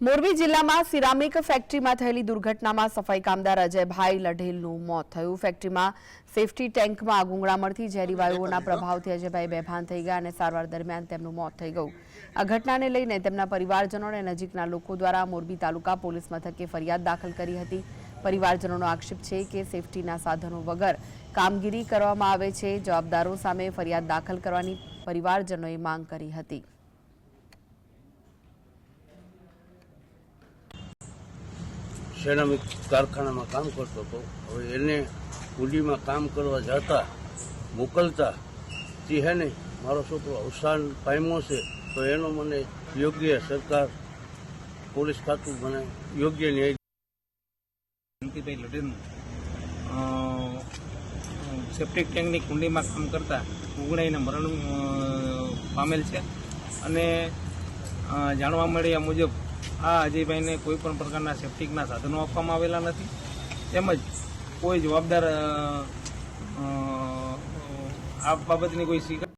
મોરબી જિલ્લામાં સિરામિક ફેક્ટરીમાં થયેલી દુર્ઘટનામાં સફાઈ કામદાર અજયભાઈ લઢેલનું મોત થયું. ફેક્ટરીમાં સેફટી ટેન્કમાં આગ ઉંગળામણથી ઝેરી વાયુઓના પ્રભાવથી અજયભાઈ બેભાન થઈ ગયા અને સારવાર દરમિયાન તેમનું મોત થઈ ગયું. આ ઘટનાને લઈને તેમના પરિવારજનો અને નજીકના લોકો દ્વારા મોરબી તાલુકા પોલીસ મથકે ફરિયાદ દાખલ કરી હતી. પરિવારજનોનો આક્ષેપ છે કે સેફટીના સાધનો વગર કામગીરી કરવામાં આવે છે. જવાબદારો સામે ફરિયાદ દાખલ કરવાની પરિવારજનોએ માંગ કરી હતી. સેરામિક કારખાનામાં કામ કરતો હતો. હવે એને કુંડીમાં કામ કરવા જતા, મોકલતા, તે હે ને મારો છોકરો અવસાન પામ્યો છે, તો એનો મને યોગ્ય સરકાર, પોલીસ ખાતું મને યોગ્ય ન્યાય શાંતિભાઈ લડેનું સેપ્ટિક ટેન્કની કુંડીમાં કામ કરતા, ઉગણાઈને મરણ પામેલ છે. અને જાણવા મળ્યા મુજબ આ અજયભાઈને કોઈ પણ પ્રકારના સેફ્ટિકના સાધનો આપવામાં આવેલા નથી. તેમજ કોઈ જવાબદાર આ બાબતની કોઈ સ્વીકાર